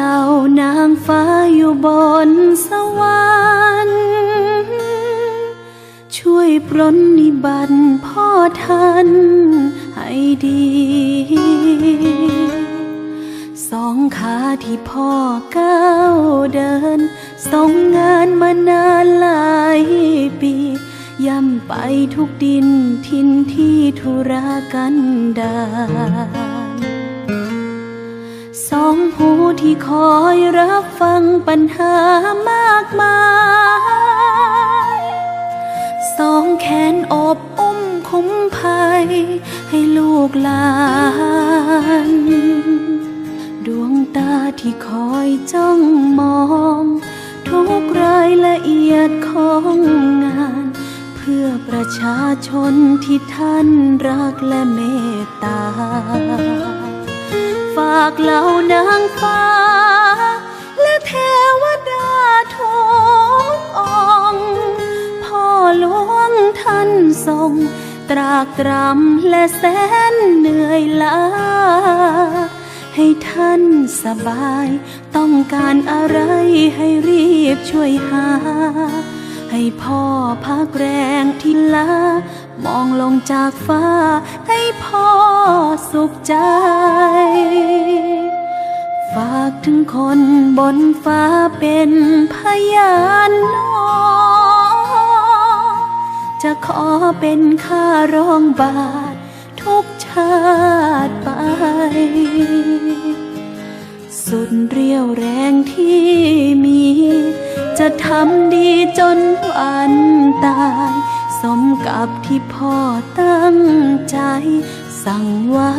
เหล่านางฟ้าอยู่บนสวรรค์ช่วยปรนนิบัติพ่อท่านให้ดี สองขาที่พ่อก้าวเดินส่งงานมานานหลายปีย่ำไปทุกดินทินที่ธุรากันดา องหูที่คอยรับฟังปัญหามากมายสองแขนอบอุ้มคุ้มภัยให้ลูกหลานดวงตาที่คอยจ้องมอง ทุกรายละเอียดของงาน เพื่อประชาชนที่ท่านรักและเมตตาากเหล่านางฟ้า และเทวดาทุกองพ่อหลวงท่านทรง ตรากตรำและแสนเหนื่อยล้า ให้ท่านสบาย ต้องการอะไรให้รีบช่วยหา ให้พ่อพักแรงที่ลามองลงจากฟ้าให้พ่อสุขใจ ฝากถึงคนบนฟ้าเป็นพยานน้อจะขอเป็นค่ารองบาท ทุกชาติไป สุดเรียวแรงที่มี จะทำดีจนวันตาย สมกับที่พ่อตั้งใจสั่งไว้